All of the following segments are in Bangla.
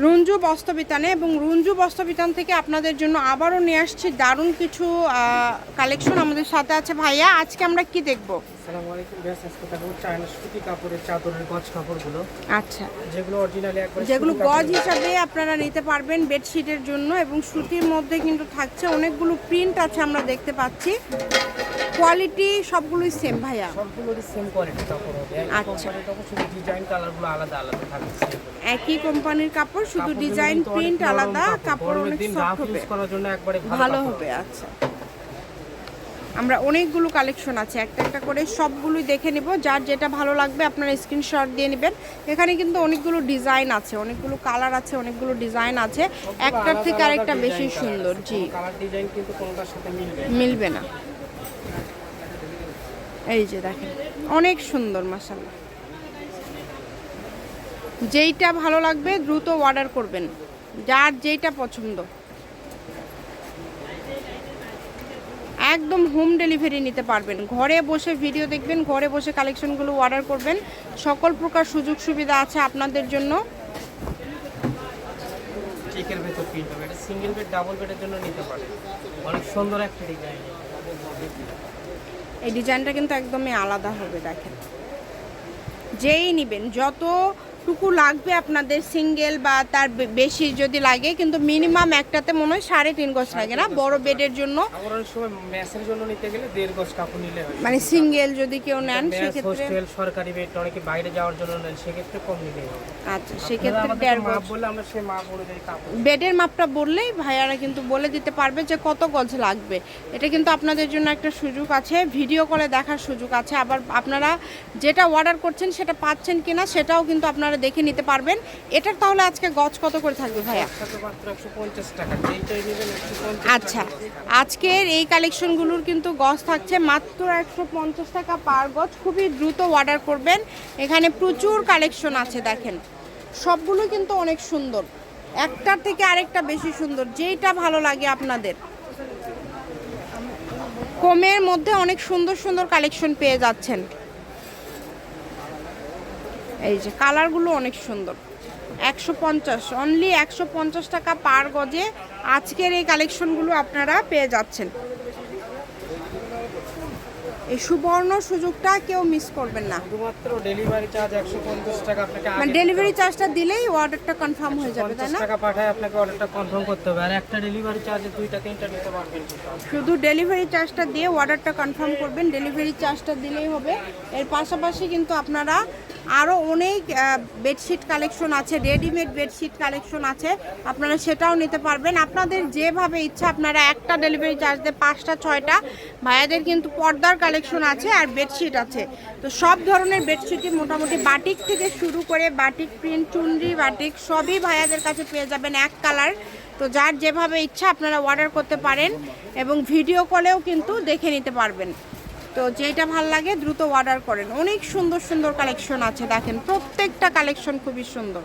রঞ্জু বস্ত্রবিতানে এবং রঞ্জু বস্ত্রবিতান থেকে আপনাদের জন্য আবারও নিয়ে আসছি দারুণ কিছু কালেকশন আমাদের সাথে আছে ভাইয়া। আজকে আমরা কি দেখব? আসসালামু আলাইকুম বেশ আজকে দেখাবো চায়না সুতি কাপড়ের চাদরের গজ কাপড়গুলো। আচ্ছা। যেগুলো অরিজিনালি একবার যেগুলো গজ হিসাবে আপনারা নিতে পারবেন বেডশিটের জন্য এবং সুতির মধ্যে কিন্তু থাকছে অনেকগুলো প্রিন্ট আছে আমরা দেখতে পাচ্ছি। কোয়ালিটি সবগুলোই সেম ভাইয়া। সবগুলোরই সেম কোয়ালিটি কাপড় হবে। আচ্ছা। শুধু ডিজাইন কালারগুলো আলাদা আলাদা থাকছে একই কোম্পানির কাপড় শুধু ডিজাইন প্রিন্ট আলাদা কাপড় অনেক সফট হবে। ভালো হবে আচ্ছা। আমরা অনেকগুলো কালেকশন আছে একটা একটা করে সবগুলোই দেখে নিব। যার যেটা ভালো লাগবে আপনারা স্ক্রিনশট দিয়ে নেবেন। এখানে কিন্তু অনেকগুলো ডিজাইন আছে অনেকগুলো কালার আছে অনেকগুলো ডিজাইন আছে। একটার থেকে আরেকটা বেশি সুন্দর জি। মিলবে না। এই যে দেখেন অনেক সুন্দর মাসাল্লাহ যেইটা ভালো লাগবে দ্রুত অর্ডার করবেন। যার যেইটা পছন্দ। একদম হোম ডেলিভারি নিতে পারবেন। ঘরে বসে ভিডিও দেখবেন ঘরে বসে কালেকশনগুলো অর্ডার করবেন। সকল প্রকার সুযোগ সুবিধা আছে আপনাদের জন্য। চিকের ভেতর প্রিন্ট হবে। এটা সিঙ্গেল বেড ডাবল বেডের জন্য নিতে পারে অনেক সুন্দর একটা ডিজাইন এই ডিজাইনটা কিন্তু একদমই আলাদা হবে দেখেন। যেই নেবেন যতটুকু লাগবে আপনাদের সিঙ্গেল বা তার বেশি যদি লাগে কিন্তু মিনিমাম একটাতে মনে হয় সাড়ে তিন গজ লাগে না? বড় বেডের জন্য। নিলে মানে সিঙ্গেল যদি কেউ নেন সেক্ষেত্রে সরকারি বেড অনেকে বাইরে যাওয়ার জন্য নেন সেক্ষেত্রে কম হবে। আচ্ছা সেক্ষেত্রে দেড় গজ। বললে আমরা সেই মাপ অনুযায়ী বেডের মাপটা বললেই ভাইয়ারা কিন্তু বলে দিতে পারবে যে কত গজ লাগবে। এটা কিন্তু আপনাদের জন্য একটা সুযোগ আছে ভিডিও কলে দেখার সুযোগ আছে। আবার আপনারা যেটা অর্ডার করছেন সেটা পাচ্ছেন কিনা সেটাও কিন্তু আপনারা দেখে নিতে পারবেন। এটার তাহলে আজকে গজ কত করে থাকবে ভাইয়া? আচ্ছা আজকের এই কালেকশনগুলোর কিন্তু গজ থাকছে মাত্র একশো পঞ্চাশ টাকা পার গজ। খুবই দ্রুত অর্ডার করবেন। এখানে প্রচুর কালেকশন আছে দেখেন। সবগুলো কিন্তু অনেক সুন্দর। একটার থেকে আরেকটা বেশি সুন্দর যেইটা ভালো লাগে আপনাদের। কমের মধ্যে অনেক সুন্দর সুন্দর কালেকশন পেয়ে যাচ্ছেন। এই যে কালারগুলো অনেক সুন্দর। একশো পঞ্চাশ অনলি একশো পঞ্চাশ টাকা পার গজে আজকের এই কালেকশনগুলো আপনারা পেয়ে যাচ্ছেন। এই সুবর্ণ সুযোগটা কেউ মিস করবেন না। শুধুমাত্র ডেলিভারি চার্জ একশো পঞ্চাশ টাকা আপনাকে মানে ডেলিভারি চার্জটা দিলেই অর্ডারটা কনফার্ম হয়ে যাবে তাই না? টাকা পাঠায় আপনাকে অর্ডারটা কনফার্ম করতে হবে। আর একটা ডেলিভারি চার্জে দুইটা তিনটা নিতে পারবেন শুধু ডেলিভারি চার্জটা দিয়ে অর্ডারটা কনফার্ম করবেন। ডেলিভারি চার্জটা দিলেই হবে। এর পাশাপাশি কিন্তু আপনারা আরও অনেক বেডশিট কালেকশন আছে রেডিমেড বেডশিট কালেকশন আছে, আপনারা সেটাও নিতে পারবেন। আপনাদের যেভাবে ইচ্ছা, আপনারা একটা ডেলিভারি চার্জ দিয়ে পাঁচটা, ছয়টা, ভাইয়াদের কিন্তু পর্দার কালেকশন আছে আর বেডশিট আছে। তো সব ধরনের বেডশিটই মোটামুটি বাটিক থেকে শুরু করে বাটিক প্রিন্ট চুনরি বাটিক সবই ভাইয়াদের কাছে পেয়ে যাবেন এক কালার তো যার যেভাবে ইচ্ছা, আপনারা অর্ডার করতে পারেন এবং ভিডিও কলেও কিন্তু দেখে নিতে পারবেন। তো যেটা ভালো লাগে দ্রুত অর্ডার করেন। অনেক সুন্দর সুন্দর কালেকশন আছে দেখেন। প্রত্যেকটা কালেকশন খুবই সুন্দর।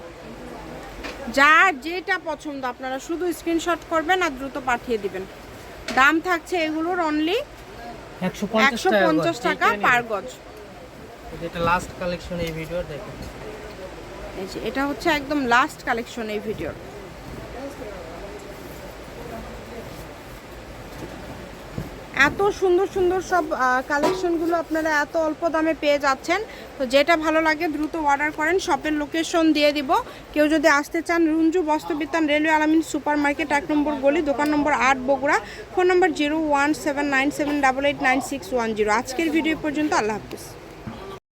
যার যেটা পছন্দ আপনারা শুধু স্ক্রিনশট করবেন আর দ্রুত পাঠিয়ে দিবেন। দাম থাকছে এগুলোর অনলি একশো পঞ্চাশ টাকা পার গজ যেটা লাস্ট কালেকশন এই ভিডিও দেখেন। এই যে এটা হচ্ছে একদম লাস্ট কালেকশন এই ভিডিওর এত সুন্দর সুন্দর সব কালেকশনগুলো আপনারা এত অল্প দামে পেয়ে যাচ্ছেন। তো যেটা ভালো লাগে দ্রুত অর্ডার করেন শপের লোকেশন দিয়ে দিব। কেউ যদি আসতে চান, Runju Bostrobitan railway Alamin super market এক নম্বর গলি, দোকান নম্বর আট, বগুড়া। ফোন নম্বর zero one seven nine seven double eight nine six one zero আজকের ভিডিও পর্যন্ত আল্লাহ হাফিজ।